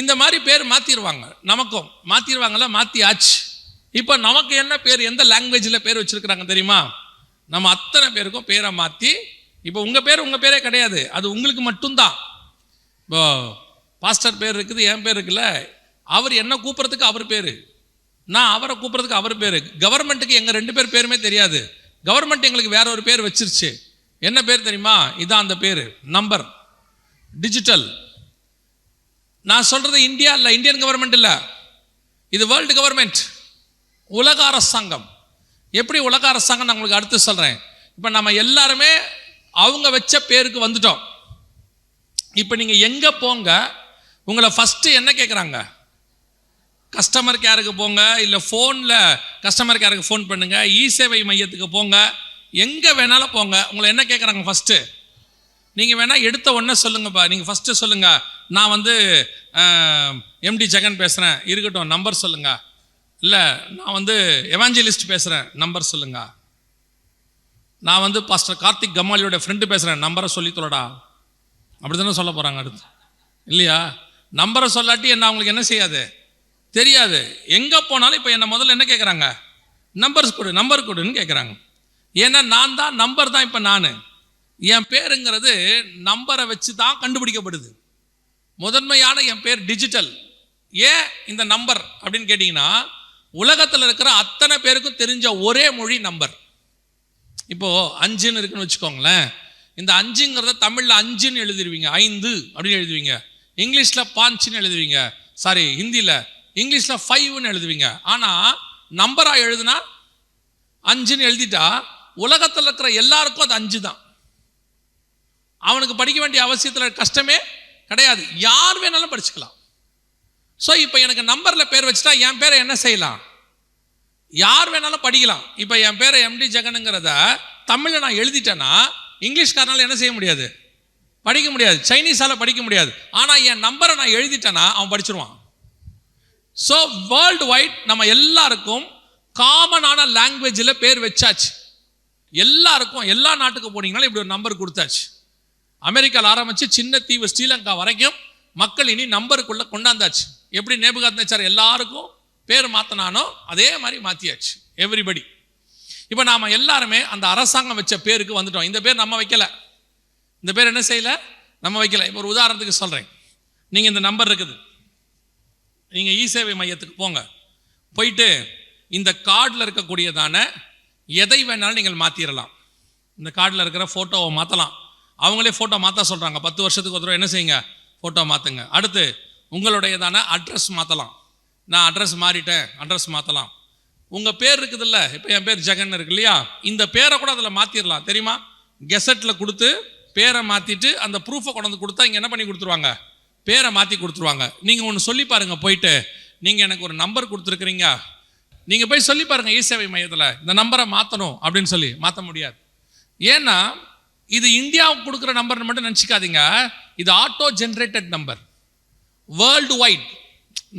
இந்த மாதிரி பேர் மாற்றிடுவாங்க நமக்கும் மாற்றிடுவாங்கல்ல மாற்றி ஆச்சு இப்போ நமக்கு என்ன பேர் எந்த லாங்குவேஜில் பேர் வச்சுருக்குறாங்க தெரியுமா? நம்ம அத்தனை பேருக்கும் பேரை மாற்றி இப்போ உங்கள் பேர் உங்கள் பேரே கிடையாது. அது உங்களுக்கு மட்டும்தான். இப்போ பாஸ்டர் பேர் இருக்குது என் பேர் இருக்குல்ல அவர் என்ன கூப்பிட்றதுக்கு அவர் பேர். நான் அவரை கூப்பிட்றதுக்கு அவர் பேர். கவர்மெண்ட்டுக்கு எங்கள் ரெண்டு பேர் பேருமே தெரியாது. கவர்மெண்ட் எங்களுக்கு வேற ஒரு பேர் வச்சிருச்சு. என்ன பேர் தெரியுமா? இதான் அந்த பேர். நம்பர். டிஜிட்டல். நான் சொல்றது இந்தியா இல்லை இந்தியன் கவர்மெண்ட் இல்லை. இது வேர்ல்டு கவர்மெண்ட் உலக அரசாங்கம். எப்படி உலக அரசாங்கம்? நான் உங்களுக்கு அடுத்து சொல்கிறேன் இப்போ நம்ம எல்லாருமே அவங்க வச்ச பேருக்கு வந்துட்டோம். இப்போ நீங்கள் எங்கே போங்க? உங்களை ஃபஸ்ட்டு என்ன கேட்குறாங்க கஸ்டமர் கேருக்கு போங்க இல்லை ஃபோனில் கஸ்டமர் கேருக்கு ஃபோன் பண்ணுங்கள் இ சேவை மையத்துக்கு போங்க. எங்கே வேணாலும் போங்க. உங்களை என்ன கேட்குறாங்க ஃபஸ்ட்டு நீங்கள் வேணால் எடுத்த உடனே சொல்லுங்கப்பா. நீங்கள் ஃபஸ்ட்டு சொல்லுங்கள் நான் வந்து எம்டி ஜெகன் பேசுகிறேன் இருக்கட்டும் நம்பர் சொல்லுங்கள் இல்லை நான் வந்து எவாஞ்சலிஸ்ட் பேசுகிறேன் நம்பர் சொல்லுங்கள் நான் வந்து பாஸ்டர் கார்த்திக் கம்மாலியோட ஃப்ரெண்டு பேசுகிறேன் நம்பரை சொல்லி தொலைடா. அப்படி தானே சொல்ல போகிறாங்க அடுத்து. இல்லையா? நம்பரை சொல்லாட்டி என்ன அவங்களுக்கு என்ன செய்யாது? தெரியாது. எங்கே போனாலும் இப்போ என்னை முதல்ல என்ன கேட்குறாங்க நம்பர்ஸ் கொடு நம்பர் கொடுன்னு கேட்குறாங்க ஏன்னா நான் தான் நம்பர் தான் இப்போ நான். என் பேருங்கிறது நம்பரை வச்சு தான் கண்டுபிடிக்கப்படுது. முதன்மையான என் பேர் டிஜிட்டல் ஏன் இந்த நம்பர் அப்படின்னு கேட்டிங்கன்னா உலகத்தில் இருக்கிற அத்தனை பேருக்கும் தெரிஞ்ச ஒரே மொழி நம்பர். இப்போது அஞ்சுன்னு இருக்குன்னு வச்சுக்கோங்களேன். இந்த அஞ்சுங்கிறத தமிழில் அஞ்சுன்னு எழுதிருவீங்க. ஐந்து அப்படின்னு எழுதுவீங்க. இங்கிலீஷில் பாஞ்சுன்னு எழுதுவீங்க. சாரி ஹிந்தியில் இங்கிலீஷில் ஃபைவ்னு எழுதுவீங்க. ஆனால் நம்பராக எழுதுனா அஞ்சுன்னு எழுதிட்டா உலகத்தில் இருக்கிற எல்லாருக்கும் அது அஞ்சு தான் அவனுக்கு படிக்க வேண்டிய அவசியத்தில் கஷ்டமே கிடையாது. யார் வேணாலும் படிச்சுக்கலாம். ஸோ இப்போ எனக்கு நம்பரில் பேர் வச்சுட்டா என் பேரை என்ன செய்யலாம்? யார் வேணாலும் படிக்கலாம். இப்போ என் பேரை எம்டி ஜெகனுங்கிறத தமிழில் நான் எழுதிட்டேன்னா இங்கிலீஷ்காரனால் என்ன செய்ய முடியாது? படிக்க முடியாது. சைனீஸால் படிக்க முடியாது. ஆனால் என் நம்பரை நான் எழுதிட்டேன்னா அவன் படிச்சிருவான். ஸோ வேர்ல்டு வைட் நம்ம எல்லாருக்கும் காமனான லாங்குவேஜில் பேர் வச்சாச்சு. எல்லாருக்கும் எல்லா நாட்டுக்கு போனீங்கன்னா இப்படி ஒரு நம்பர் கொடுத்தாச்சு. அமெரிக்காவில் ஆரம்பித்து சின்ன தீவு ஸ்ரீலங்கா வரைக்கும் மக்கள் இனி நம்பருக்குள்ளே கொண்டாந்தாச்சு. எப்படி நேபுகாத் நேச்சார் எல்லாருக்கும் பேர் மாற்றினானோ அதே மாதிரி மாற்றியாச்சு எவ்ரிபடி இப்போ நாம் எல்லாருமே அந்த அரசாங்கம் வச்ச பேருக்கு வந்துட்டோம். இந்த பேர் நம்ம வைக்கலை. இந்த பேர் என்ன செய்யலை? நம்ம வைக்கல. இப்போ ஒரு உதாரணத்துக்கு சொல்கிறேன் நீங்கள் இந்த நம்பர் இருக்குது. நீங்கள் இ சேவை மையத்துக்கு போங்க. போயிட்டு இந்த கார்டில் இருக்கக்கூடியதான எதை வேணாலும் நீங்கள் மாற்றிடலாம் இந்த கார்டில் இருக்கிற ஃபோட்டோவை மாற்றலாம் அவங்களே ஃபோட்டோ மாற்ற சொல்கிறாங்க பத்து வருஷத்துக்கு ஒரு தடவை என்ன செய்யுங்க? ஃபோட்டோ மாற்றுங்க அடுத்து உங்களுடையதான அட்ரஸ் மாற்றலாம் நான் அட்ரஸ் மாறிட்டேன். அட்ரஸ் மாற்றலாம் உங்கள் பேர் இருக்குதுல்ல? இப்போ என் பேர் ஜெகன் இருக்கு இல்லையா? இந்த பேரை கூட அதில் மாற்றிடலாம் தெரியுமா? கெசட்டில் கொடுத்து பேரை மாற்றிட்டு அந்த ப்ரூஃபை கொண்டு கொடுத்தா இங்கே என்ன பண்ணி கொடுத்துருவாங்க? பேரை மாற்றி கொடுத்துருவாங்க. நீங்கள் ஒன்று சொல்லி பாருங்கள் போயிட்டு. நீங்கள் எனக்கு ஒரு நம்பர் கொடுத்துருக்குறீங்க. நீங்கள் போய் சொல்லி பாருங்கள் இ சேவை மையத்தில். இந்த நம்பரை மாற்றணும் அப்படின்னு சொல்லி. மாற்ற முடியாது. ஏன்னா இது இந்தியாவுக்கு கொடுக்குற நம்பர்னு மட்டும் நினச்சிக்காதீங்க. இது auto generated number world wide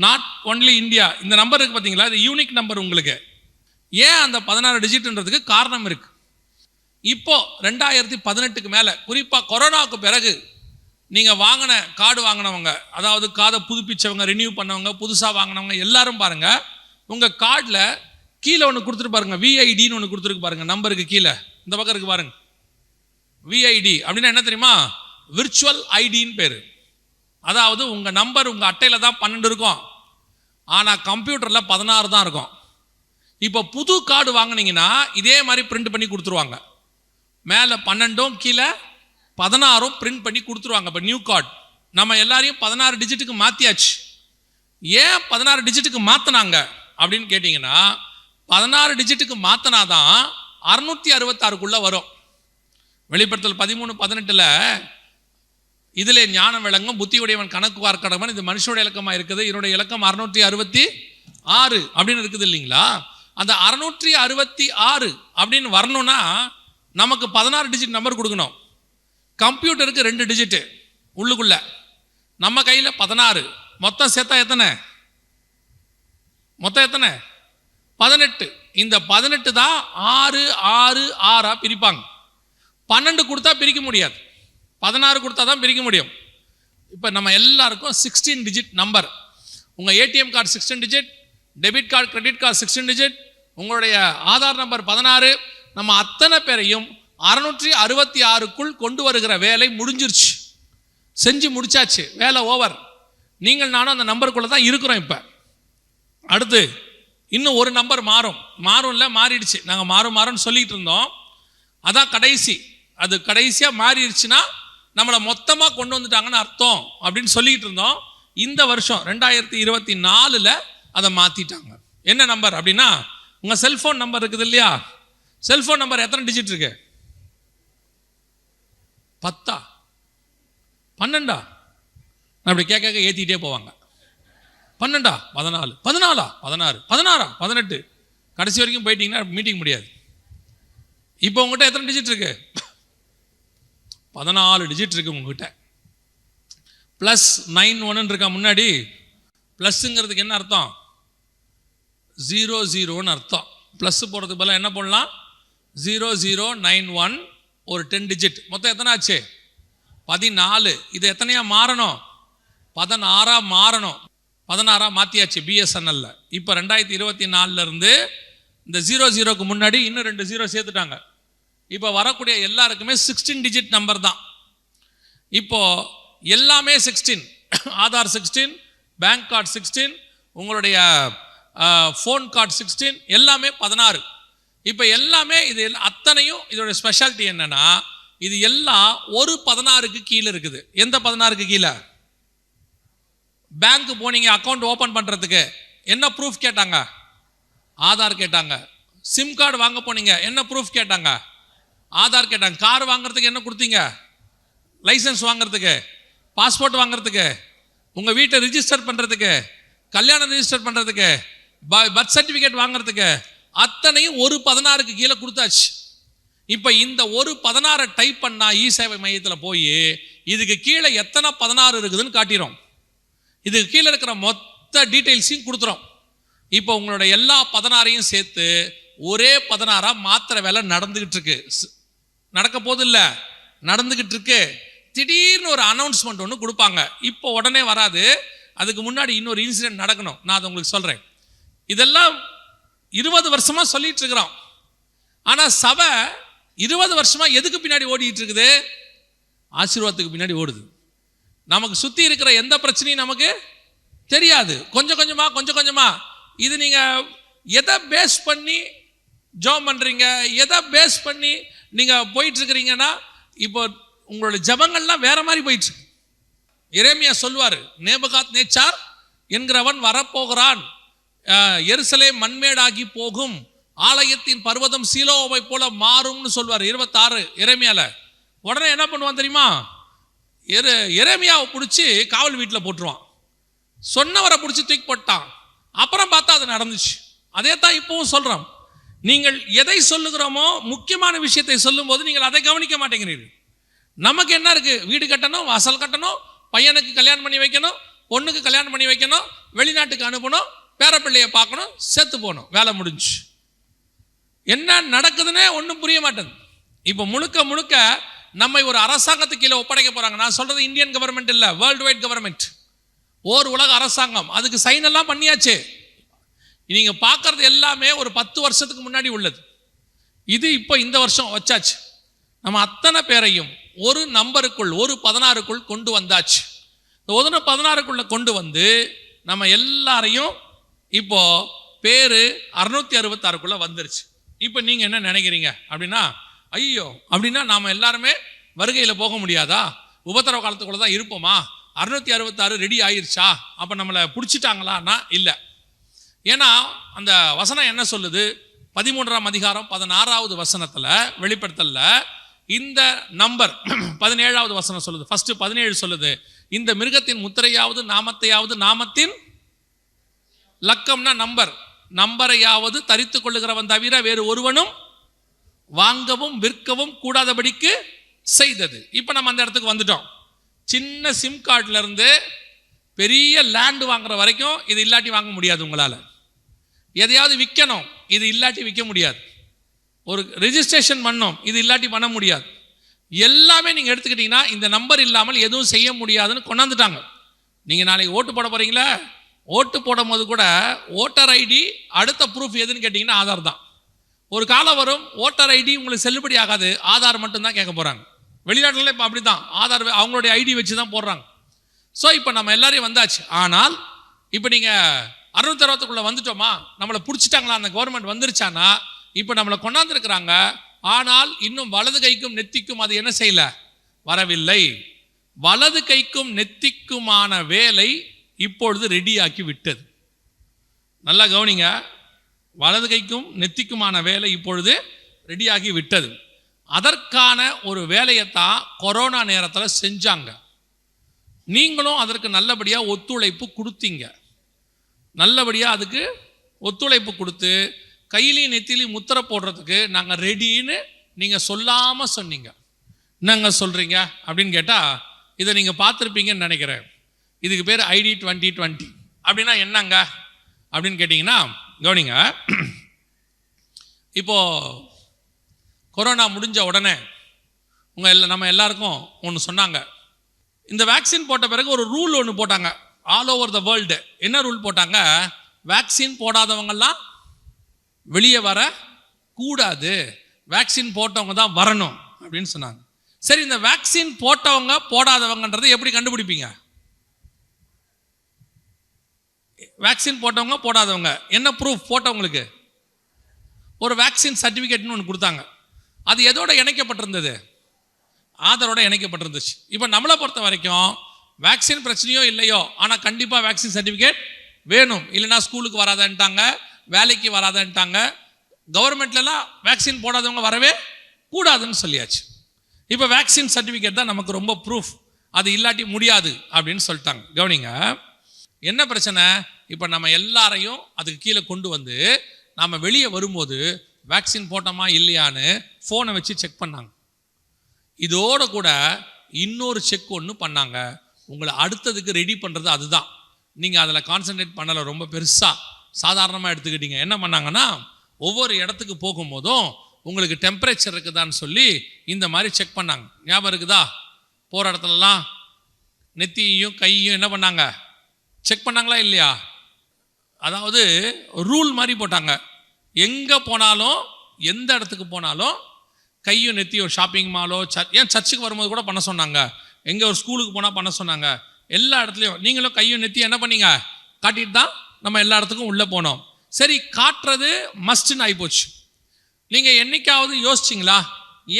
not only India இந்த நம்பர் இருக்குது பார்த்தீங்களா இது யூனிக் நம்பர் உங்களுக்கு. ஏன் அந்த பதினாறு டிஜிட்ன்றதுக்கு காரணம் இருக்குது இப்போ ரெண்டாயிரத்தி பதினெட்டுக்கு மேலே குறிப்பாக கொரோனாவுக்கு பிறகு நீங்கள் வாங்கின கார்டு வாங்கினவங்க அதாவது காதை புதுப்பிச்சவங்க ரினியூ பண்ணவங்க புதுசாக வாங்கினவங்க எல்லாரும் பாருங்க. உங்கள் கார்டில் கீழே ஒன்று கொடுத்துட்டு பாருங்கள் விஐடின்னு ஒன்று கொடுத்துருக்கு பாருங்கள் நம்பருக்கு கீழே. இந்த பக்கம் இருக்குது பாருங்கள் விஐடி அப்படின்னா என்ன தெரியுமா? விர்ச்சுவல் ஐடின்னு பேர். அதாவது உங்கள் நம்பர் உங்கள் அட்டையில் தான் பன்னெண்டு இருக்கும். ஆனால் கம்ப்யூட்டரில் பதினாறு தான் இருக்கும். இப்போ புது கார்டு வாங்கினீங்கன்னா இதே மாதிரி பிரிண்ட் பண்ணி கொடுத்துருவாங்க. மேலே பன்னெண்டும் கீழே பதினாறும் பிரிண்ட் பண்ணி கொடுத்துருவாங்க. இப்போ நியூ கார்டு நம்ம எல்லாரையும் பதினாறு டிஜிட்டுக்கு மாற்றியாச்சு ஏன் பதினாறு டிஜிட்டுக்கு மாற்றினாங்க அப்படின்னு கேட்டிங்கன்னா பதினாறு டிஜிட்டுக்கு மாற்றினாதான் அறுநூற்றி அறுபத்தாறுக்குள்ளே வரும். வெளிப்படுத்தல் பதிமூணு பதினெட்டில் இதிலே ஞானம் விளங்கும் புத்தி உடையவன் கணக்கு பார்க்கடவன் இது மனுஷனுடைய இலக்கமாக இருக்குது இதனுடைய இலக்கம் அறுநூற்றி அறுபத்தி ஆறு அப்படின்னு இருக்குது இல்லைங்களா? அந்த அறுநூற்றி அறுபத்தி ஆறு அப்படின்னு வரணும்னா நமக்கு பதினாறு டிஜிட் நம்பர் கொடுக்கணும். கம்ப்யூட்டருக்கு ரெண்டு டிஜிட்டு உள்ளுக்குள்ள. நம்ம கையில் பதினாறு. மொத்தம் சேர்த்தா எத்தனை? மொத்தம் எத்தனை? பதினெட்டு. இந்த பதினெட்டு தான் ஆறு ஆறு ஆறாக பிரிப்பாங்க. பன்னெண்டு கொடுத்தா பிரிக்க முடியாது. பதினாறு கொடுத்தா தான் பிரிக்க முடியும். இப்போ நம்ம எல்லாருக்கும் சிக்ஸ்டீன் டிஜிட் நம்பர் உங்கள் ATM card sixteen digit debit card credit card sixteen digit உங்களுடைய ஆதார் நம்பர் பதினாறு. நம்ம அத்தனை பேரையும் அறுநூற்றி அறுபத்தி ஆறுக்குள் கொண்டு வருகிற வேலை முடிஞ்சிருச்சு. செஞ்சு முடிச்சாச்சு. வேலை ஓவர் நீங்கள் நானும் அந்த நம்பருக்குள்ளே தான் இருக்கிறோம் இப்போ. அடுத்து இன்னும் ஒரு நம்பர் மாறும். மாறும்ல மாறிடுச்சு. நாங்கள் மாறும் மாறும்னு சொல்லிகிட்டு இருந்தோம். அதான் கடைசி. அது கடைசியாக மாறிடுச்சுன்னா நம்மளை மொத்தமாக கொண்டு வந்துட்டாங்கன்னு அர்த்தம் அப்படின்னு சொல்லிக்கிட்டு இருந்தோம். இந்த வருஷம் ரெண்டாயிரத்தி இருபத்தி நாலில் அதை மாற்றிட்டாங்க என்ன நம்பர் அப்படின்னா உங்கள் செல்ஃபோன் நம்பர் இருக்குது இல்லையா? செல்ஃபோன் நம்பர் எத்தனை டிஜிட் இருக்கு? பத்தா? பன்னெண்டா? நான் அப்படி கேட்க கேட்க ஏற்றிக்கிட்டே போவாங்க. பன்னெண்டா? பதினாலு. பதினாலா? பதினாறு. பதினாறா? பதினெட்டு. கடைசி வரைக்கும் போயிட்டீங்கன்னா மீட்டிங் முடியாது. இப்போ உங்ககிட்ட எத்தனை டிஜிட் இருக்குது பதினாலு டிஜிட் இருக்குது உங்ககிட்ட. ப்ளஸ் நைன் ஒன்னு இருக்கா முன்னாடி? ப்ளஸ்ஸுங்கிறதுக்கு என்ன அர்த்தம்? ஜீரோ ஜீரோன்னு அர்த்தம். ப்ளஸ் போகிறதுக்கு பதிலாக என்ன பண்ணலாம் ஜீரோ ஜீரோ நைன் ஒன் ஒரு டென் டிஜிட் மொத்தம் எத்தனை ஆச்சு? பதினாலு. இது எத்தனையாக மாறணும்? பதினாறாக மாறணும். பதினாறாக மாற்றியாச்சு பிஎஸ்என்எல்ல இப்போ ரெண்டாயிரத்தி இருபத்தி நாலுலேருந்து இந்த ஜீரோ ஜீரோக்கு முன்னாடி இன்னும் ரெண்டு ஜீரோ சேர்த்துட்டாங்க. இப்போ வரக்கூடிய எல்லாருக்குமே சிக்ஸ்டீன் டிஜிட் நம்பர் தான். இப்போ எல்லாமே sixteen Aadhaar sixteen bank card sixteen உங்களுடைய ஃபோன் கார்டு சிக்ஸ்டீன் எல்லாமே பதினாறு. இப்போ எல்லாமே இது அத்தனையும் இதோட ஸ்பெஷாலிட்டி என்னன்னா இது எல்லாம் ஒரு பதினாறுக்கு கீழே இருக்குது. எந்த பதினாறுக்கு கீழே? பேங்க் போனீங்க அக்கௌண்ட் ஓப்பன் பண்ணுறதுக்கு என்ன ப்ரூஃப் கேட்டாங்க? ஆதார் கேட்டாங்க. சிம் கார்டு வாங்க போனீங்க என்ன ப்ரூஃப் கேட்டாங்க? ஆதார் கேட்டாங்க. கார் வாங்குறதுக்கு என்ன கொடுத்தீங்க? லைசன்ஸ் வாங்குறதுக்கு பாஸ்போர்ட் வாங்குறதுக்கு உங்கள் வீட்டை ரிஜிஸ்டர் பண்ணுறதுக்கு கல்யாணம் ரிஜிஸ்டர் பண்ணுறதுக்கு பர்த் சர்டிஃபிகேட் வாங்குறதுக்கு அத்தனையும் ஒரு பதினாறுக்கு கீழே கொடுத்தாச்சு. இப்போ இந்த ஒரு பதினாறை டைப் பண்ணால் இ சேவை மையத்தில் போய் இதுக்கு கீழே எத்தனை பதினாறு இருக்குதுன்னு காட்டிடும் இதுக்கு கீழே இருக்கிற மொத்த டீட்டெயில்ஸையும் கொடுத்துரும் இப்போ உங்களோட எல்லா பதினாறையும் சேர்த்து ஒரே பதினாறாக மாத்திர வேலை நடந்துக்கிட்டு இருக்கு. ஸ்- நடக்க போது இல்ல இருக்கு. திடீர்னு ஒரு அனௌன்ஸ்மெண்ட் ஒன்று கொடுப்பாங்க. இப்போ உடனே வராது. அதுக்கு முன்னாடி இன்னொரு இன்சிடென்ட் நடக்கணும். நான் அதை உங்களுக்கு சொல்கிறேன் இதெல்லாம் இருபது வருஷமாக சொல்லிட்டு இருக்கிறோம். ஆனால் சபை இருபது வருஷமாக எதுக்கு பின்னாடி ஓடிட்டு இருக்குது? ஆசீர்வாதத்துக்கு பின்னாடி ஓடுது. நமக்கு சுற்றி இருக்கிற எந்த பிரச்சனையும் நமக்கு தெரியாது. கொஞ்சம் கொஞ்சமாக கொஞ்சம் கொஞ்சமாக இது நீங்கள் எதை பேஸ் பண்ணி ஜோம் பண்ணுறீங்க எதை பேஸ் பண்ணி நீங்கள் போயிட்டுருக்கிறீங்கன்னா இப்போ உங்களோட ஜபங்கள்லாம் வேற மாதிரி போயிட்டு இறைமையா சொல்வார் நேபகாத் நேச்சார் என்கிறவன் வரப்போகிறான். எருசலே மண்மேடாகி போகும். ஆலயத்தின் பர்வதம் சீலோவை போல மாறும்னு சொல்வார் இருபத்தாறு எரேமியால. உடனே என்ன பண்ணுவான் தெரியுமா? எரு இறைமையாவை பிடிச்சி காவல் வீட்டில் போட்டுருவான். சொன்னவரை பிடிச்சி தூக்கி போட்டான். அப்புறம் பார்த்தா அது நடந்துச்சு. அதே தான் இப்பவும் சொல்கிறான் நீங்கள் எதை சொல்லுகிறோமோ முக்கியமான விஷயத்தை சொல்லும்போது நீங்கள் அதை கவனிக்க மாட்டேங்கிறீர்கள். நமக்கு என்ன இருக்கு? வீடு கட்டணும் வாசல் கட்டணும் பையனுக்கு கல்யாணம் பண்ணி வைக்கணும் பொண்ணுக்கு கல்யாணம் பண்ணி வைக்கணும் வெளிநாட்டுக்கு அனுப்பணும் பேரப்பிள்ளையை பார்க்கணும் செத்து போகணும். வேலை முடிஞ்சு. என்ன நடக்குதுன்னே ஒன்றும் புரிய மாட்டேங்குது. இப்போ முழுக்க முழுக்க நம்மை ஒரு அரசாங்கத்துக்கு கீழே ஒப்படைக்க போகிறாங்க நான் சொல்கிறது இந்தியன் கவர்மெண்ட் இல்லை வேர்ல்டு வைட் கவர்மெண்ட் ஓர் உலக அரசாங்கம். அதுக்கு சைன் எல்லாம் பண்ணியாச்சு. நீங்க பார்க்கறது எல்லாமே ஒரு பத்து வருஷத்துக்கு முன்னாடி உள்ளது. இது இப்போ இந்த வருஷம் வச்சாச்சு. நம்ம அத்தனை பேரையும் ஒரு நம்பருக்குள் ஒரு பதினாறுக்குள் கொண்டு வந்தாச்சு. இந்த ஒதுன பதினாறுக்குள்ள கொண்டு வந்து நம்ம எல்லாரையும் இப்போ பேரு அறுநூத்தி அறுபத்தாறுக்குள்ள வந்துருச்சு. இப்போ நீங்க என்ன நினைக்கிறீங்க? அப்படின்னா ஐயோ அப்படின்னா நாம எல்லாருமே வருகையில் போக முடியாதா? உபத்திரவ காலத்துக்குள்ள தான் இருப்போமா? அறுநூத்தி அறுபத்தாறு ரெடி ஆயிருச்சா? அப்ப நம்மளை பிடிச்சிட்டாங்களான்னா இல்லை. ஏன்னா அந்த வசனம் என்ன சொல்லுது? பதிமூன்றாம் அதிகாரம் பதினாறாவது வசனத்தில் வெளிப்படுத்தல இந்த நம்பர் பதினேழாவது வசனம் சொல்லுது. ஃபர்ஸ்ட் பதினேழு சொல்லுது. இந்த மிருகத்தின் முத்திரையாவது நாமத்தையாவது நாமத்தின் லக்கம்னா நம்பர். நம்பரையாவது தரித்து கொள்ளுகிறவன் தவிர வேறு ஒருவனும் வாங்கவும் விற்கவும் கூடாதபடிக்கு செய்தது. இப்போ நம்ம அந்த இடத்துக்கு வந்துட்டோம். சின்ன சிம் கார்டுல இருந்து பெரிய லேண்ட் வாங்குற வரைக்கும் இது இல்லாட்டி வாங்க முடியாது உங்களால். எதையாவது விற்கணும் இது இல்லாட்டி விற்க முடியாது. ஒரு ரெஜிஸ்ட்ரேஷன் பண்ணோம் இது இல்லாட்டி பண்ண முடியாது. எல்லாமே நீங்கள் எடுத்துக்கிட்டீங்கன்னா இந்த நம்பர் இல்லாமல் எதுவும் செய்ய முடியாதுன்னு கொண்டாந்துட்டாங்க. நீங்கள் நாளைக்கு ஓட்டு போட போகிறீங்களா ஓட்டு போடும் போது கூட ஓட்டர் ஐடி அடுத்த ப்ரூஃப் எதுன்னு கேட்டிங்கன்னா ஆதார் தான். ஒரு காலம் வரும் ஓட்டர் ஐடி உங்களுக்கு செல்லுபடி ஆகாது ஆதார் மட்டும்தான் கேட்க போகிறாங்க வெளிநாட்டில் இப்போ அப்படி தான் ஆதார் அவங்களுடைய ஐடி வச்சு தான் போடுறாங்க. ஸோ இப்போ நம்ம எல்லாரையும் வந்தாச்சு. ஆனால் இப்போ நீங்கள் அறுபத்தறுபத்துக்குள்ளே வந்துட்டோமா? நம்மளை பிடிச்சிட்டாங்களா? அந்த கவர்மெண்ட் வந்துருச்சானா? இப்போ நம்மளை கொண்டாந்துருக்குறாங்க. ஆனால் இன்னும் வலது கைக்கும் நெத்திக்கும் அது என்ன செய்யல? வரவில்லை. வலது கைக்கும் நெத்திக்குமான வேலை இப்பொழுது ரெடியாக்கி விட்டது. நல்லா கவனிங்க. வலது கைக்கும் நெத்திக்குமான வேலை இப்பொழுது ரெடியாகி விட்டது. அதற்கான ஒரு வேலையை தான் கொரோனா நேரத்தில் செஞ்சாங்க. நீங்களும் அதற்கு நல்லபடியாக ஒத்துழைப்பு கொடுத்தீங்க. நல்லபடியாக அதுக்கு ஒத்துழைப்பு கொடுத்து கையிலையும் நெத்திலையும் முத்திரை போடுறதுக்கு நாங்கள் ரெடின்னு நீங்கள் சொல்லாமல் சொன்னீங்க. என்னங்க சொல்கிறீங்க அப்படின்னு கேட்டால் இதை நீங்கள் பார்த்துருப்பீங்கன்னு நினைக்கிறேன். இதுக்கு பேர் ஐடி டுவெண்ட்டி டுவெண்ட்டி அப்படின்னா என்னங்க? அப்படின்னு கேட்டிங்கன்னா கவனிங்க. இப்போது கொரோனா முடிஞ்ச உடனே உங்கள் எல்லா நம்ம எல்லாருக்கும் ஒன்று சொன்னாங்க. இந்த வேக்சின் போட்ட பிறகு ஒரு ரூல் ஒன்று போட்டாங்க. ஆல் ஓவர் த வேர்ல்டு என்ன ரூல் போட்டாங்க? வேக்சின் போடாதவங்கெல்லாம் வெளியே வர கூடாது. வேக்சின் போட்டவங்க தான் வரணும் அப்படின்னு சொன்னாங்க. சரி இந்த வேக்சின் போட்டவங்க போடாதவங்கன்றதை எப்படி கண்டுபிடிப்பீங்க? வேக்சின் போட்டவங்க போடாதவங்க. என்ன ப்ரூஃப் போட்டவங்களுக்கு? ஒரு வேக்சின் சர்டிஃபிகேட்னு ஒன்று கொடுத்தாங்க. அது எதோட இணைக்கப்பட்டிருந்தது? ஆதாரோட இணைக்கப்பட்டிருந்துச்சு. இப்போ நம்மளை பொறுத்த வரைக்கும் வேக்சின் பிரச்சனையோ இல்லையோ ஆனால் கண்டிப்பாக வேக்சின் சர்டிஃபிகேட் வேணும். இல்லைன்னா ஸ்கூலுக்கு வராதன்ட்டாங்க வேலைக்கு வராதன்ட்டாங்க கவர்மெண்ட்லலாம் வேக்சின் போடாதவங்க வரவே கூடாதுன்னு சொல்லியாச்சு. இப்போ வேக்சின் சர்டிஃபிகேட் தான் நமக்கு ரொம்ப ப்ரூஃப் அது இல்லாட்டி முடியாது அப்படின்னு சொல்லிட்டாங்க. கவனிங்க என்ன பிரச்சனை? இப்போ நம்ம எல்லாரையும் அதுக்கு கீழே கொண்டு வந்து நாம் வெளியே வரும்போது வேக்சின் போட்டோமா இல்லையான்னு ஃபோனை வச்சு செக் பண்ணாங்க. இதோட கூட இன்னொரு செக் ஒன்று பண்ணாங்க. உங்களை அடுத்ததுக்கு ரெடி பண்ணுறது அதுதான். நீங்கள் அதில் கான்சன்ட்ரேட் பண்ணலை ரொம்ப பெருசாக சாதாரணமாக எடுத்துக்கிட்டீங்க. என்ன பண்ணாங்கன்னா ஒவ்வொரு இடத்துக்கு போகும்போதும் உங்களுக்கு டெம்பரேச்சர் இருக்குதான்னு சொல்லி இந்த மாதிரி செக் பண்ணாங்க. ஞாபகம் இருக்குதா? போகிற இடத்துலலாம் நெத்தியையும் கையையும் என்ன பண்ணாங்க? செக் பண்ணாங்களா இல்லையா? அதாவது ரூல் மாதிரி போட்டாங்க. எங்கே போனாலும் எந்த இடத்துக்கு போனாலும் கையும் நெத்தியும் ஷாப்பிங் மாலோ சர் ஏன் சர்ச்சுக்கு வரும்போது கூட பண்ண சொன்னாங்க. எங்கே ஒரு ஸ்கூலுக்கு போனால் பண்ண சொன்னாங்க. எல்லா இடத்துலையும் நீங்களும் கையும் நெத்தி என்ன பண்ணீங்க? காட்டிட்டு தான் நம்ம எல்லா இடத்துக்கும் உள்ளே போனோம். சரி காட்டுறது மஸ்ட்னு ஆகிப்போச்சு நீங்கள் என்னைக்காவது யோசிச்சிங்களா?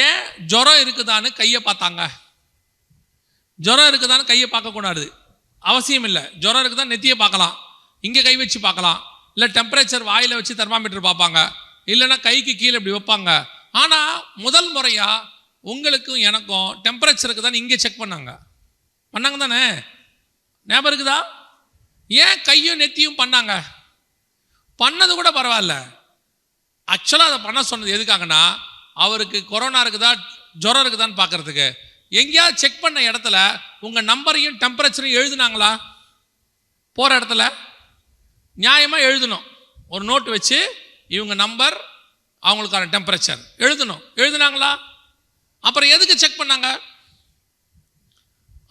ஏன் ஜுரம் இருக்குதான்னு கையை பார்த்தாங்க. ஜுரம் இருக்குதான்னு கையை பார்க்கக்கூடாது அவசியம் இல்லை. ஜுரம் இருக்குதா நெத்தியை பார்க்கலாம். இங்கே கை வச்சு பார்க்கலாம். இல்லை டெம்பரேச்சர் வாயில் வச்சு தெர்மாமீட்டர் பார்ப்பாங்க. இல்லைன்னா கைக்கு கீழே இப்படி வைப்பாங்க. ஆனால் முதல் முறையாக உங்களுக்கும் எனக்கும் டெம்பரேச்சருக்கு தான் இங்கே செக் பண்ணாங்க. பண்ணாங்க தானே? ஞாபகம் இருக்குதா? ஏன் கையும் நெத்தியும் பண்ணாங்க? பண்ணது கூட பரவாயில்ல. ஆக்சுவலாக அதை பண்ண சொன்னது எதுக்காகனா அவருக்கு கொரோனா இருக்குதா ஜுரம் இருக்குதான்னு பார்க்கறதுக்கு. எங்கேயாவது செக் பண்ண இடத்துல உங்கள் நம்பரையும் டெம்பரேச்சரையும் எழுதுனாங்களா? போகிற இடத்துல? நியாயமாக எழுதணும். ஒரு நோட்டு வச்சு இவங்க நம்பர் அவங்களுக்கான டெம்பரேச்சர் எழுதணும். எழுதுனாங்களா? அப்புறம் எதுக்கு செக் பண்ணாங்க?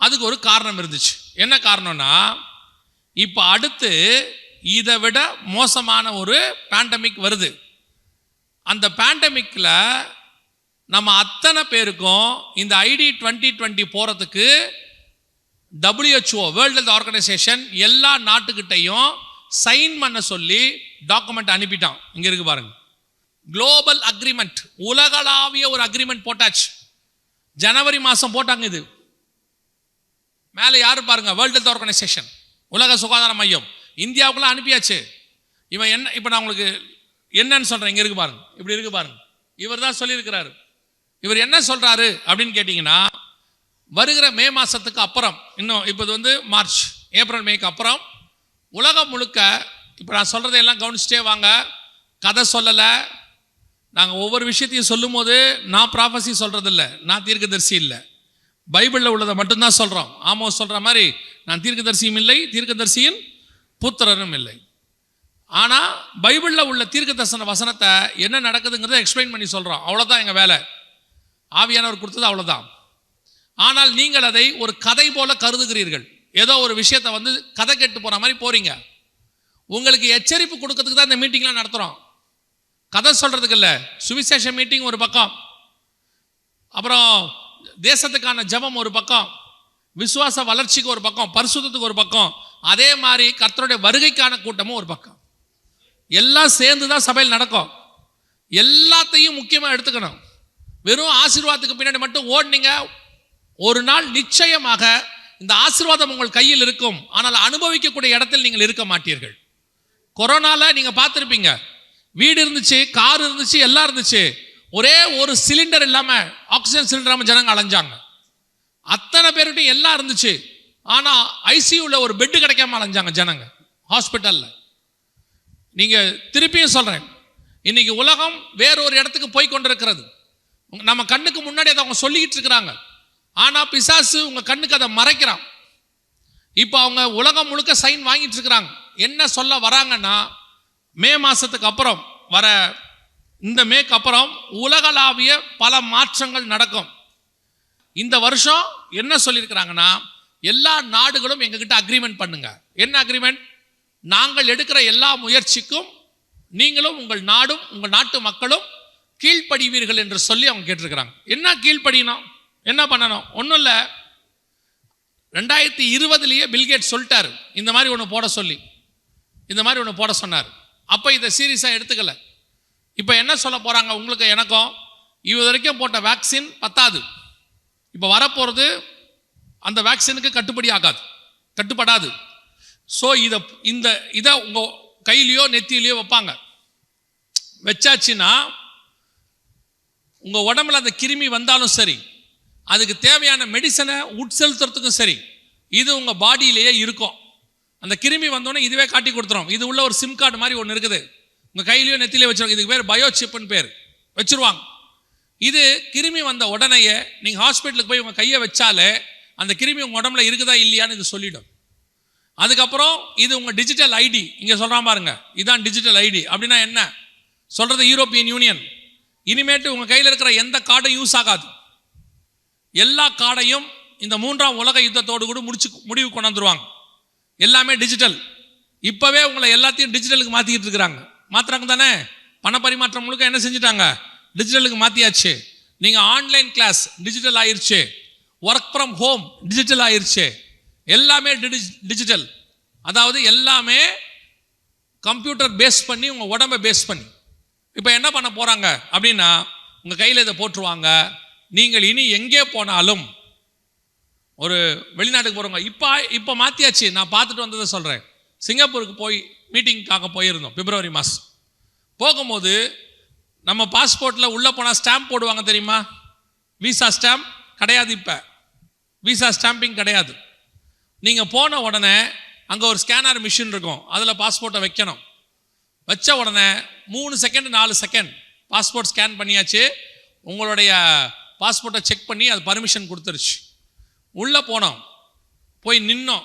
அதுக்கு ஒரு காரணம் இருந்துச்சு. என்ன காரணம்னா இப்போ அடுத்து இதை விட மோசமான ஒரு பேண்டமிக் வருது. அந்த பேண்டமிக்கில் நம்ம அத்தனை பேருக்கும் இந்த ஐடி டுவெண்ட்டி டுவெண்ட்டி போகிறதுக்கு டபிள்யூஹெச்ஓ வேர்ல்டு ஹெல்த் ஆர்கனைசேஷன் எல்லா நாட்டுக்கிட்டையும் சைன் பண்ண சொல்லி டாக்குமெண்ட் அனுப்பிட்டான். இங்கே இருக்கு பாருங்க. குளோபல் அக்ரிமெண்ட் உலகளாவிய ஒரு அக்ரிமெண்ட் போட்டாச்சு. ஜனவரி மாதம் போட்டாங்க இது. மேலே யாரு பாருங்க வேர்ல்டு ஹெல்த் ஆர்கனைசேஷன் உலக சுகாதார மையம். இந்தியாவுக்குள்ள அனுப்பியாச்சு. இவன் என்ன இப்போ நான் உங்களுக்கு என்னன்னு சொல்கிறேன் இங்கே இருக்கு பாருங்க இப்படி இருக்கு பாருங்க. இவர் தான் சொல்லியிருக்கிறாரு. இவர் என்ன சொல்கிறாரு அப்படின்னு கேட்டிங்கன்னா வருகிற மே மாதத்துக்கு அப்புறம் இன்னும் இப்போ இது வந்து மார்ச் ஏப்ரல் மேக்கு அப்புறம் உலகம் முழுக்க இப்போ நான் சொல்கிறதையெல்லாம் கவனிச்சிட்டே வாங்க கதை சொல்லலை நாங்கள் ஒவ்வொரு விஷயத்தையும் சொல்லும் போது நான் ப்ராஃபஸி சொல்கிறதில்ல நான் தீர்க்கதரிசி இல்லை. பைபிளில் உள்ளதை மட்டும்தான் சொல்கிறோம் ஆமோ சொல்கிற மாதிரி நான் தீர்க்கதரிசியும் இல்லை தீர்க்கதரிசியின் புத்திரனும் இல்லை. ஆனால் பைபிளில் உள்ள தீர்க்க தரிசன வசனத்தை என்ன நடக்குதுங்கிறத எக்ஸ்பிளைன் பண்ணி சொல்கிறோம் அவ்வளோதான் எங்கள் வேலை. ஆவியானவர் கொடுத்தது அவ்வளோதான் ஆனால் நீங்கள் அதை ஒரு கதை போல கருதுகிறீர்கள். ஏதோ ஒரு விஷயத்தை வந்து கதை கெட்டு போகிற மாதிரி போகிறீங்க உங்களுக்கு எச்சரிப்பு கொடுக்கறதுக்கு தான் இந்த மீட்டிங்லாம் நடத்துகிறோம் கதை சொல்றதுக்கு இல்லை சுவிசேஷ மீட்டிங் ஒரு பக்கம். அப்புறம் தேசத்துக்கான ஜெபம் ஒரு பக்கம். விசுவாச வளர்ச்சிக்கு ஒரு பக்கம். பரிசுத்தத்துக்கு ஒரு பக்கம். அதே மாதிரி கர்த்தருடைய வருகைக்கான கூட்டமும் ஒரு பக்கம். எல்லாம் சேர்ந்து தான் சபையில் நடக்கும். எல்லாத்தையும் முக்கியமாக எடுத்துக்கணும். வெறும் ஆசீர்வாதத்துக்கு பின்னாடி மட்டும் ஓடுனீங்க. ஒரு நாள் நிச்சயமாக இந்த ஆசீர்வாதம் உங்கள் கையில் இருக்கும். ஆனால் அனுபவிக்கக்கூடிய இடத்தில் நீங்கள் இருக்க மாட்டீர்கள். கொரோனாவில் நீங்கள் பார்த்துருப்பீங்க. வீடு இருந்துச்சு கார் இருந்துச்சு எல்லாம் இருந்துச்சு. ஒரே ஒரு சிலிண்டர் இல்லாமல் ஆக்சிஜன் சிலிண்டர் இல்லாமல் ஜனங்க அலைஞ்சாங்க. அத்தனை பேர்கிட்டையும் எல்லாம் இருந்துச்சு. ஆனால் ஐசியூவில் ஒரு பெட்டு கிடைக்காம அலைஞ்சாங்க ஜனங்க ஹாஸ்பிட்டலில் நீங்கள் திருப்பியும் சொல்கிறேன் இன்னைக்கு உலகம் வேற ஒரு இடத்துக்கு போய் கொண்டிருக்கிறது. நம்ம கண்ணுக்கு முன்னாடி அதை அவங்க சொல்லிக்கிட்டு இருக்கிறாங்க. ஆனால் பிசாசு உங்கள் கண்ணுக்கு அதை மறைக்கிறான். இப்போ அவங்க உலகம் முழுக்க சைன் வாங்கிட்டு இருக்கிறாங்க. என்ன சொல்ல வராங்கன்னா மே மாதத்துக்கு அப்புறம் வர இந்த மேக்கு அப்புறம் உலகளாவிய பல மாற்றங்கள் நடக்கும். இந்த வருஷம் என்ன சொல்லியிருக்கிறாங்கன்னா எல்லா நாடுகளும் எங்ககிட்ட அக்ரிமெண்ட் பண்ணுங்க. என்ன அக்ரிமெண்ட் நாங்கள் எடுக்கிற எல்லா முயற்சிக்கும் நீங்களும் உங்கள் நாடும் உங்கள் நாட்டு மக்களும் கீழ்ப்படிவீர்கள் என்று சொல்லி அவங்க கேட்டிருக்கிறாங்க. என்ன கீழ்ப்படியணும்? என்ன பண்ணணும்? ஒன்றும் இல்லை. ரெண்டாயிரத்தி இருபதுலேயே பில்கேட் சொல்லிட்டாரு. இந்த மாதிரி ஒன்று போட சொல்லி. இந்த மாதிரி ஒன்று போட சொன்னார். அப்போ இதை சீரியஸாக எடுத்துக்கல. இப்போ என்ன சொல்ல போகிறாங்க உங்களுக்கு எனக்கும்? இது வரைக்கும் போட்ட வேக்சின் பத்தாது. இப்போ வரப்போகிறது அந்த வேக்சினுக்கு கட்டுப்படி ஆகாது. கட்டுப்படாது. ஸோ இதை இந்த இதை உங்கள் கையிலையோ நெத்தியிலையோ வைப்பாங்க. வச்சாச்சுன்னா உங்கள் உடம்புல அந்த கிருமி வந்தாலும் சரி அதுக்கு தேவையான மெடிசனை உட்செலுத்துறதுக்கும் சரி இது உங்கள் பாடியிலேயே இருக்கும். அந்த கிருமி வந்தோடனே இதுவே காட்டி கொடுத்துரும். இது உள்ள ஒரு சிம் கார்டு மாதிரி ஒன்று இருக்குது. உங்கள் கையிலையோ நெத்திலையோ வச்சுருவாங்க இதுக்கு பேர் பயோ சிப்னு பேர். வச்சிருவாங்க. இது கிருமி வந்த உடனேயே நீங்கள் ஹாஸ்பிட்டலுக்கு போய் உங்கள் கையை வச்சாலே அந்த கிருமி உங்கள் உடம்புல இருக்குதா இல்லையான்னு இது சொல்லிடும். அதுக்கப்புறம் இது உங்கள் டிஜிட்டல் ஐடி இங்கே சொல்கிறான் பாருங்க. இதான் டிஜிட்டல் ஐடி அப்படின்னா என்ன? சொல்கிறது யூரோப்பியன் யூனியன் இனிமேட்டு உங்கள் கையில் இருக்கிற எந்த கார்டும் யூஸ் ஆகாது. எல்லா கார்டையும் இந்த மூன்றாம் உலக யுத்தத்தோடு கூட முடிச்சு முடிவு கொண்டு வந்துருவாங்க. எல்லாமே டிஜிட்டல் இப்போவே உங்களை எல்லாத்தையும் டிஜிட்டலுக்கு மாற்றிக்கிட்டு இருக்கிறாங்க. மாற்றுறாங்க தானே? பண பரிமாற்றம் முழுக்க என்ன செஞ்சுட்டாங்க? டிஜிட்டலுக்கு மாற்றியாச்சு நீங்கள் ஆன்லைன் கிளாஸ் டிஜிட்டல் ஆயிடுச்சு ஒர்க் ஃப்ரம் ஹோம் டிஜிட்டல் ஆயிடுச்சு எல்லாமே டிஜிட்டல் அதாவது எல்லாமே கம்ப்யூட்டர் பேஸ் பண்ணி உங்கள் உடம்பை பேஸ் பண்ணி. இப்போ என்ன பண்ண போகிறாங்க அப்படின்னா உங்கள் கையில் இதை போட்டுருவாங்க. நீங்கள் இனி எங்கே போனாலும் ஒரு வெளிநாட்டுக்கு போகிறவங்க இப்போ இப்போ மாற்றியாச்சு நான் பார்த்துட்டு வந்ததை சொல்கிறேன் சிங்கப்பூருக்கு போய் மீட்டிங்காக போயிருந்தோம் பிப்ரவரி மாதம் போகும்போது நம்ம பாஸ்போர்ட்டில் உள்ளே போனால் ஸ்டாம்ப் போடுவாங்க தெரியுமா? விசா ஸ்டாம்ப் கிடையாது இப்போ. விசா ஸ்டாம்பிங் கிடையாது. நீங்கள் போன உடனே அங்கே ஒரு ஸ்கேனர் மிஷின் இருக்கும் அதில் பாஸ்போர்ட்டை வைக்கணும். வச்ச உடனே மூணு செகண்ட் நாலு செகண்ட் பாஸ்போர்ட் ஸ்கேன் பண்ணியாச்சு. உங்களுடைய பாஸ்போர்ட்டை செக் பண்ணி அது பர்மிஷன் கொடுத்துருச்சு. உள்ளே போனோம். போய் நின்னோம்.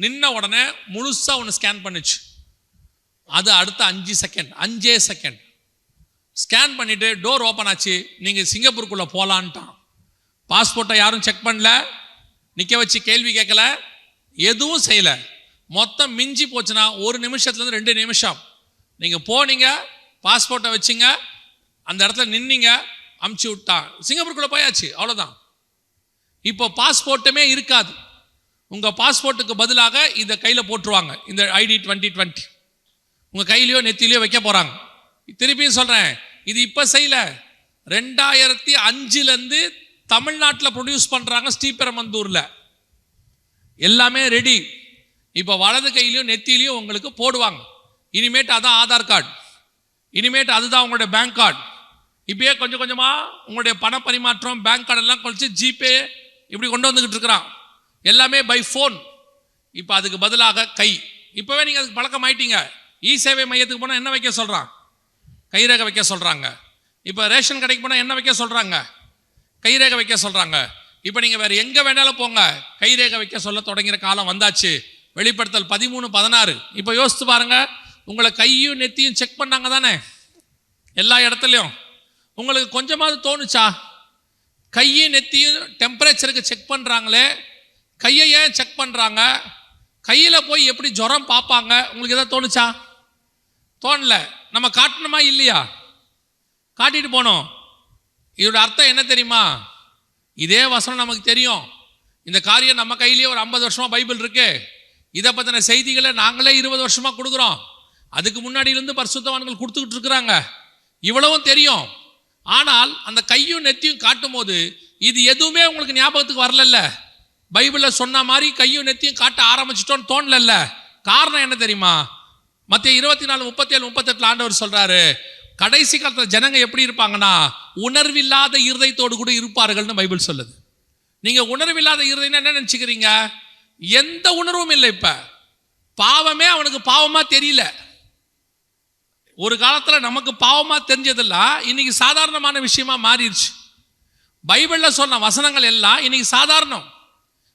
நின்ன உடனே முழுசாக ஒன்று ஸ்கேன் பண்ணுச்சு. அது அடுத்த அஞ்சு செகண்ட் அஞ்சே செகண்ட் ஸ்கேன் பண்ணிவிட்டு டோர் ஓப்பன் ஆச்சு. நீங்கள் சிங்கப்பூருக்குள்ளே போகலான்ட்டான் பாஸ்போர்ட்டை யாரும் செக் பண்ணல. நிற்க வச்சு கேள்வி கேட்கல. எதுவும் செய்யலை. மொத்தம் மிஞ்சி போச்சுன்னா ஒரு நிமிஷத்துலேருந்து ரெண்டு நிமிஷம். நீங்கள் போனீங்க பாஸ்போர்ட்டை வச்சிங்க அந்த இடத்துல நின்னீங்க அமுச்சு விட்டான். சிங்கப்பூருக்குள்ளே போயாச்சு அவ்வளோதான் இப்போ பாஸ்போர்ட்டுமே இருக்காது. உங்கள் பாஸ்போர்ட்டுக்கு பதிலாக இதை கையில் போட்டுருவாங்க. இந்த ஐடி டுவெண்ட்டி டுவெண்ட்டி. உங்கள் கையிலையோ நெத்திலையோ வைக்க போகிறாங்க திருப்பியும் சொல்கிறேன் இது இப்போ செய்யலை. ரெண்டாயிரத்தி அஞ்சுலேருந்து தமிழ்நாட்டில் ப்ரொடியூஸ் பண்ணுறாங்க ஸ்ரீபெரம்பந்தூரில் எல்லாமே ரெடி இப்போ வலது கையிலையும் நெத்திலையும் உங்களுக்கு போடுவாங்க. இனிமேட்டு அதான் ஆதார் கார்டு. இனிமேட்டு அதுதான் உங்களுடைய பேங்க் கார்டு இப்பயே கொஞ்சம் கொஞ்சமாக உங்களுடைய பண பரிமாற்றம் பேங்க் கார்டெல்லாம் கழிச்சு ஜிபே இப்படி கொண்டு வந்துக்கிட்டு இருக்கிறான். எல்லாமே பை ஃபோன் இப்போ அதுக்கு பதிலாக கை. இப்போவே நீங்கள் அதுக்கு பழக்கம் ஆயிட்டீங்க. இ சேவை மையத்துக்கு போனால் என்ன வைக்க சொல்கிறான் கைரேகை வைக்க சொல்கிறாங்க இப்போ ரேஷன் கடைக்கு போனால் என்ன வைக்க சொல்கிறாங்க கைரேகை வைக்க சொல்கிறாங்க இப்போ நீங்கள் வேறு எங்கே வேணாலும் போங்க. கைரேகை வைக்க சொல்ல தொடங்கிற காலம் வந்தாச்சு. வெளிப்படுத்தல் பதிமூணு பதினாறு. இப்போ யோசித்து பாருங்க. உங்களை கையும் நெத்தியும் செக் பண்ணாங்க தானே? எல்லா இடத்துலையும். உங்களுக்கு கொஞ்சமாவது தோணுச்சா? கையும் நெத்தியும் டெம்பரேச்சருக்கு செக் பண்ணுறாங்களே கையை ஏன் செக் பண்ணுறாங்க கையில் போய் எப்படி ஜுரம் பார்ப்பாங்க? உங்களுக்கு எதாவது தோணுச்சா? தோணல. நம்ம காட்டணுமா இல்லையா? காட்டிட்டு போனோம். இதோட அர்த்தம் என்ன தெரியுமா? இதே வசனம் நமக்கு தெரியும். இந்த காரியம் நம்ம கையிலேயே ஒரு ஐம்பது வருஷமாக பைபிள் இருக்கு. இதை பற்றின செய்திகளை நாங்களே இருபது வருஷமாக கொடுக்குறோம். அதுக்கு முன்னாடியிலேருந்து பரிசுத்தவான்கள் கொடுத்துக்கிட்டு இருக்கிறாங்க. இவ்வளவும் தெரியும். ஆனால் அந்த கையும் நெத்தியும் காட்டும் போது இது எதுவுமே உங்களுக்கு ஞாபகத்துக்கு வரலல்ல. பைபிளில் சொன்ன மாதிரி கையும் நெத்தியும் காட்ட ஆரம்பிச்சிட்டோன்னு தோணலல்ல. காரணம் என்ன தெரியுமா? மத்திய இருபத்தி நாலு முப்பத்தி ஏழு முப்பத்தெட்டுல ஆண்டவர் சொல்றாரு கடைசி காலத்தில் ஜனங்க எப்படி இருப்பாங்கன்னா உணர்வில்லாத இருதயத்தோடு கூட இருப்பார்கள்னு பைபிள் சொல்லுது. நீங்கள் உணர்வில்லாத இருதயம் என்ன நினச்சிக்கிறீங்க? எந்த உணர்வும் இல்லை இப்போ. பாவமே அவனுக்கு பாவமாக தெரியல. ஒரு காலத்தில் நமக்கு பாவமாக தெரிஞ்சதெல்லாம் இன்னைக்கு சாதாரணமான விஷயமா மாறிடுச்சு. பைபிளில் சொன்ன வசனங்கள் எல்லாம் இன்னைக்கு சாதாரணம்.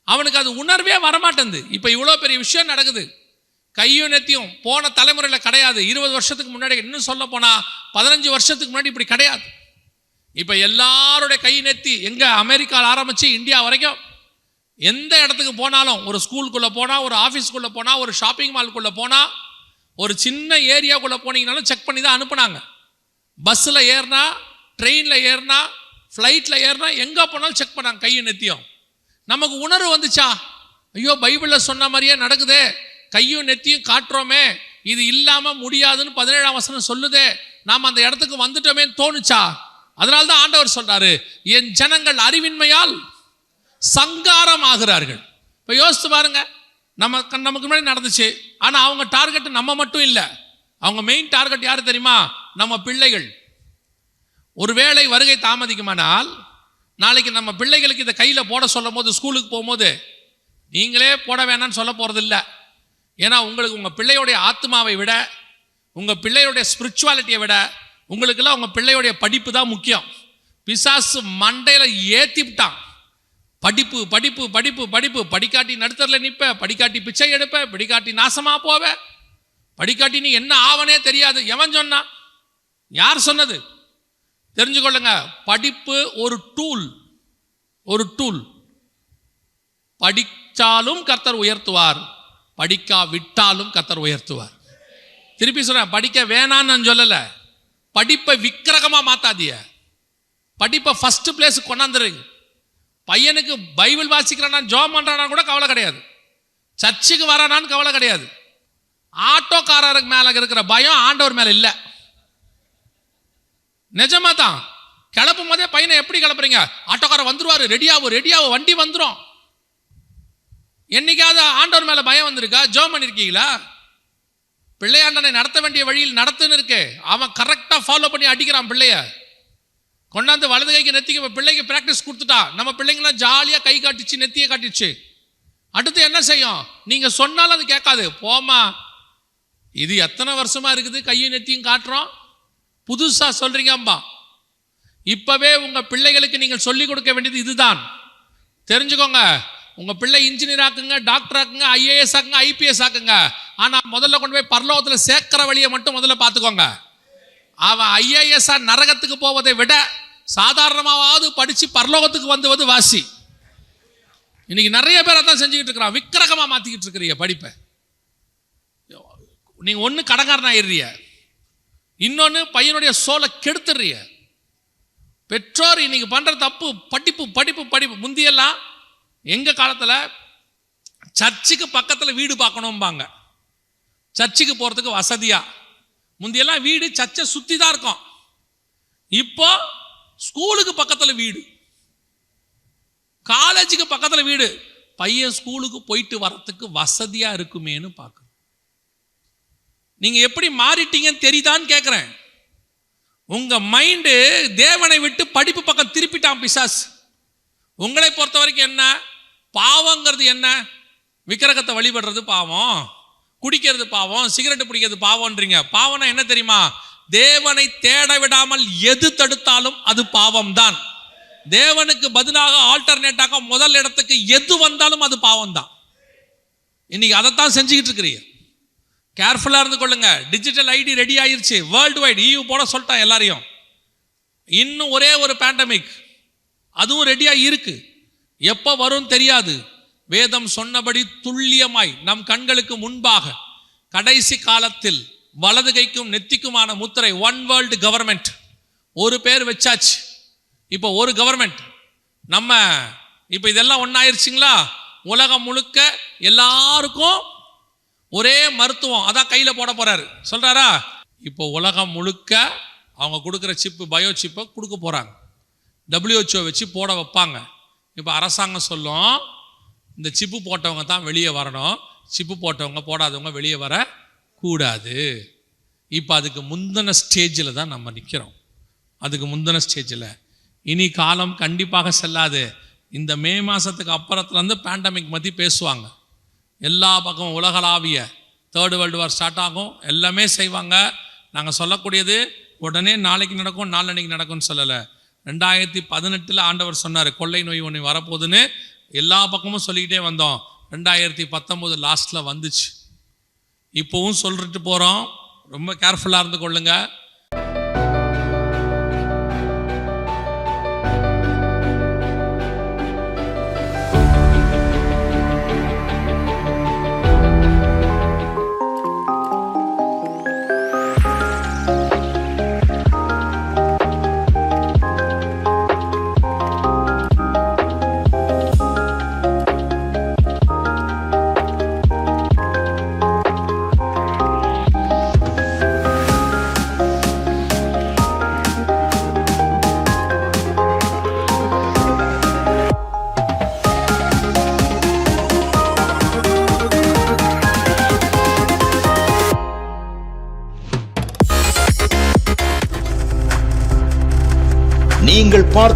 அவனுக்கு அது உணர்வே வரமாட்டேங்குது. இப்போ இவ்வளோ பெரிய விஷயம் நடக்குது. கையும் நெத்தியும் போன தலைமுறையில் கிடையாது. இருபது வருஷத்துக்கு முன்னாடி இன்னும் சொல்ல போனால் பதினஞ்சு வருஷத்துக்கு முன்னாடி இப்படி கிடையாது. இப்போ எல்லாருடைய கை நெத்தி எங்கே அமெரிக்காவில் ஆரம்பித்து இந்தியா வரைக்கும் எந்த இடத்துக்கு போனாலும் ஒரு ஸ்கூலுக்குள்ளே போனால் ஒரு ஆஃபீஸ்க்குள்ளே போனால் ஒரு ஷாப்பிங் மால்குள்ளே போனால் ஒரு சின்ன ஏரியாக்குள்ளே போனீங்கனாலும் செக் பண்ணி தான் அனுப்புனாங்க. பஸ்ஸில் ஏறினா ட்ரெயினில் ஏறினா ஃப்ளைட்டில் ஏறினா எங்கே போனாலும் செக் பண்ணாங்க கையும் நெத்தியும். நமக்கு உணர்வு வந்துச்சா? ஐயோ பைபிளில் சொன்ன மாதிரியே நடக்குதே. கையும் நெத்தியும் காட்டுறோமே. இது இல்லாமல் முடியாதுன்னு பதினேழாம் வசனம் சொல்லுதே. நாம் அந்த இடத்துக்கு வந்துட்டோமே தோணுச்சா? அதனால தான் ஆண்டவர் சொல்கிறாரு என் ஜனங்கள் அறிவின்மையால் சங்காரம் ஆகிறார்கள் இப்போ யோசித்து பாருங்கள் நம்ம நமக்கு முன்னாடி நடந்துச்சு. ஆனால் அவங்க டார்கெட் நம்ம மட்டும் இல்லை. அவங்க மெயின் டார்கெட் யார் தெரியுமா? நம்ம பிள்ளைகள். ஒருவேளை வருகை தாமதிக்குமானால் நாளைக்கு நம்ம பிள்ளைகளுக்கு இதை கையில் போட சொல்லும் போது ஸ்கூலுக்கு போகும்போது நீங்களே போட வேணாம்னு சொல்ல போகிறது இல்லை ஏன்னா உங்களுக்கு உங்கள் பிள்ளையுடைய ஆத்மாவை விட உங்கள் பிள்ளையுடைய ஸ்பிரிச்சுவாலிட்டியை விட உங்களுக்கெல்லாம் உங்கள் பிள்ளையுடைய படிப்பு தான் முக்கியம். பிசாசு மண்டையில் ஏற்றி விட்டான் படிப்பு படிப்பு படிப்பு படிப்பு. படிக்காட்டி நடுத்தரில் நிற்ப படிக்காட்டி பிச்சை எடுப்ப படிக்காட்டி நாசமாக போவ. படிக்காட்டி நீ என்ன ஆவனே தெரியாது. எவன் சொன்னான் யார் சொன்னது? தெரிஞ்சுக்கொள்ளுங்க. படிப்பு ஒரு டூல் ஒரு டூல் படித்தாலும் கர்த்தர் உயர்த்துவார். படிக்கா விட்டாலும் கர்த்தர் உயர்த்துவார். திருப்பி சொல்கிறேன் படிக்க வேணான்னு நான் படிப்பை விக்கிரகமாக மாத்தாதிய படிப்பை ஃபஸ்ட்டு பிளேஸுக்கு கொண்டாந்துருங்க பையனுக்கு பைபிள் வாசிக்கிறானா ஜோம் பண்றானா கூட கவலை கிடையாது. சர்ச்சுக்கு வரானான்னு கவலை கிடையாது. ஆட்டோக்காரருக்கு மேல இருக்கிற பயம் ஆண்டவர் மேல இல்லை. நிஜமா தான். கிளப்பும் போதே பையனை எப்படி கிளப்புறீங்க? ஆட்டோக்காரர் வந்துருவாரு ரெடியாகும் ரெடியாகும் வண்டி வந்துடும் என்னைக்காவது ஆண்டவர் மேல பயம் வந்திருக்கா? ஜோம் பண்ணிருக்கீங்களா? பிள்ளையாண்டனை நடத்த வேண்டிய வழியில் நடத்துன்னு இருக்கு. அவன் கரெக்டாக ஃபாலோ பண்ணி அடிக்கிறான் பிள்ளைய. கொண்டாந்து வலது கைக்கு நெத்திக்கு பிள்ளைக்கு ப்ராக்டிஸ் கொடுத்துட்டா நம்ம பிள்ளைங்களாம் ஜாலியாக கை காட்டிச்சு நெத்தியை காட்டிச்சு. அடுத்து என்ன செய்யும்? நீங்கள் சொன்னாலும் அது கேட்காது. போமா இது எத்தனை வருஷமாக இருக்குது? கையும் நெத்தியும் காட்டுறோம். புதுசாக சொல்கிறீங்கம்பா இப்போவே உங்கள் பிள்ளைகளுக்கு நீங்கள் சொல்லிக் கொடுக்க வேண்டியது இதுதான். தெரிஞ்சுக்கோங்க. உங்கள் பிள்ளை இன்ஜினியர் ஆக்குங்க டாக்டர் ஆக்குங்க ஐஏஎஸ் ஆக்குங்க ஐபிஎஸ் ஆக்குங்க. ஆனால் முதல்ல கொண்டு போய் பரலோகத்தில் சேர்க்கிற வழியை மட்டும் முதல்ல பார்த்துக்கோங்க. அவன் ஐஏஎஸ்ஆ நரகத்துக்கு போவதை விட சாதாரணமாவது படித்து பரலோகத்துக்கு வந்துவது வாசி. இன்னைக்கு நிறைய பேர் அதான் செஞ்சுக்கிட்டு இருக்கிறான். விக்கிரகமாக மாற்றிக்கிட்டு இருக்கிறீங்க படிப்பை. நீங்க ஒன்று கடங்காரன் ஆயிடுறிய இன்னொன்று பையனுடைய சோலை கெடுத்துடுறிய பெற்றோர் இன்னைக்கு பண்ணுற தப்பு படிப்பு படிப்பு படிப்பு முந்தியெல்லாம் எங்கள் காலத்தில்? சர்ச்சுக்கு பக்கத்தில் வீடு பார்க்கணும்பாங்க. சர்ச்சுக்கு போகிறதுக்கு வசதியாக முந்தியெல்லாம் வீடு சர்ச்சை சுற்றி தான் இருக்கும். இப்போது ஸ்கூலுக்கு பக்கத்துல வீடு. காலேஜுக்கு பக்கத்துல வீடு. பையன் ஸ்கூலுக்கு போயிட்டு வரத்துக்கு வசதியா இருக்குமேன்னு பார்க்கணும். நீங்க எப்படி மாறிட்டீங்கன்னு தெரியுதான்னு கேட்குறேன் உங்க மைண்டு தேவனை விட்டு படிப்பு பக்கம் திருப்பிட்டான் பிசாஸ் உங்களை பொறுத்த வரைக்கும் என்ன? பாவங்கிறது என்ன? விக்கிரகத்தை வழிபடுறது பாவம். குடிக்கிறது பாவம். சிகரெட் பிடிக்கிறது பாவம்ன்றீங்க. பாவம்னா என்ன தெரியுமா? தேவனை தேட விடாமல் எது தடுத்தாலும் அது பாவம் தான் தேவனுக்கு பதிலாக ஆல்டர்னேட்டாக முதல் இடத்துக்கு எது வந்தாலும் அது பாவம் தான் இன்னைக்கு அதைத்தான் செஞ்சுக்கிட்டு இருக்கிறீங்க. கேர்ஃபுல்லாக இருந்து கொள்ளுங்க. டிஜிட்டல் ஐடி ரெடி ஆயிருச்சு. வேர்ல்டு வைட் ஈவ் போட சொல்லிட்டான் எல்லாரையும். இன்னும் ஒரே ஒரு பேண்டமிக் அதுவும் ரெடியாக இருக்கு. எப்போ வரும் தெரியாது. வேதம் சொன்னபடி துல்லியமாய் நம் கண்களுக்கு முன்பாக கடைசி காலத்தில் வலது கைக்கும் நெத்திக்குமான முத்திரை ஒன் வேர்ல்டு கவர்மெண்ட் ஒரு பேர் வச்சாச்சு. இப்போ ஒரு கவர்மெண்ட் நம்ம இப்போ இதெல்லாம் ஒன்றாயிருச்சுங்களா உலகம் முழுக்க எல்லாருக்கும் ஒரே மருத்துவம். அதான் கையில் போட போகிறாரு சொல்கிறாரா இப்போ உலகம் முழுக்க அவங்க கொடுக்குற சிப்பு பயோ சிப்பை கொடுக்க போகிறாங்க டபிள்யூஹெச்ஓ வச்சு போட வைப்பாங்க. இப்போ அரசாங்கம் சொல்லும் இந்த சிப்பு போட்டவங்க தான் வெளியே வரணும். சிப்பு போட்டவங்க போடாதவங்க வெளியே வர கூடாது. இப்போ அதுக்கு முந்தின ஸ்டேஜில் தான் நம்ம நிற்கிறோம் அதுக்கு முந்தின ஸ்டேஜில் இனி காலம் கண்டிப்பாக செல்லாது. இந்த மே மாதத்துக்கு அப்புறத்துலேருந்து பேண்டமிக் பற்றி பேசுவாங்க. எல்லா பக்கமும் உலகளாவிய தேர்டு வேர்ல்டு வார் ஸ்டார்ட் ஆகும். எல்லாமே செய்வாங்க. நாங்கள் சொல்லக்கூடியது உடனே நாளைக்கு நடக்கும் நாளன்னைக்கு நடக்கும்னு சொல்லலை. ரெண்டாயிரத்தி பதினெட்டில் ஆண்டவர் சொன்னார் கொள்ளை நோய் ஒன்று வரப்போகுதுன்னு. எல்லா பக்கமும் சொல்லிக்கிட்டே வந்தோம். ரெண்டாயிரத்தி பத்தொம்போது லாஸ்ட்டில் வந்துச்சு. இப்போவும் சொல்லிட்டு போகிறோம் ரொம்ப கேர்ஃபுல்லாக இருந்து கொள்ளுங்க.